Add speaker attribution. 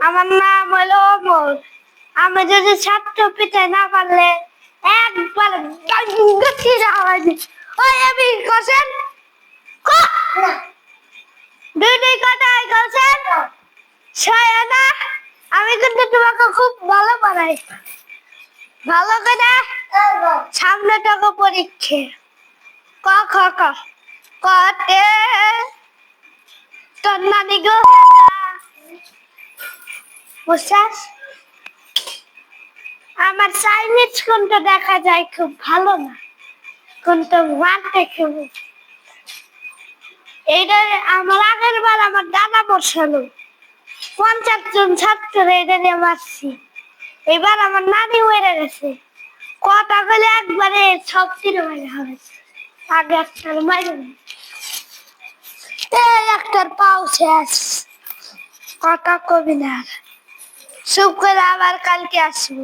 Speaker 1: আমার নাম হলো ওমর আমি যদি ছাত্র পিঠে না পারলে একবার ওই আমি কোশ্চেন ছয় আমি কিন্তু তোমাকে খুব ভালো পড়াই ভালো করে সামনে টাকা পরীক্ষা। ক, খ, ক। কতে তোর নানি গো। বুঝছাস আমার চাইনিজ কোনটা দেখা যায় খুব ভালো না? কোনটা মানতে খুব এইটা আমার আগের বার আমার দাদা বসালো। পঞ্চাশ জন ছাত্র এটা দিয়ে মারছি। এবার আমার নানি মরে গেছে। কথা বলে একবারে সব মেরে হবে আগে একটার এই একটার পাও শেষ। কথা কবি না চুপ করে আবার কালকে আসব।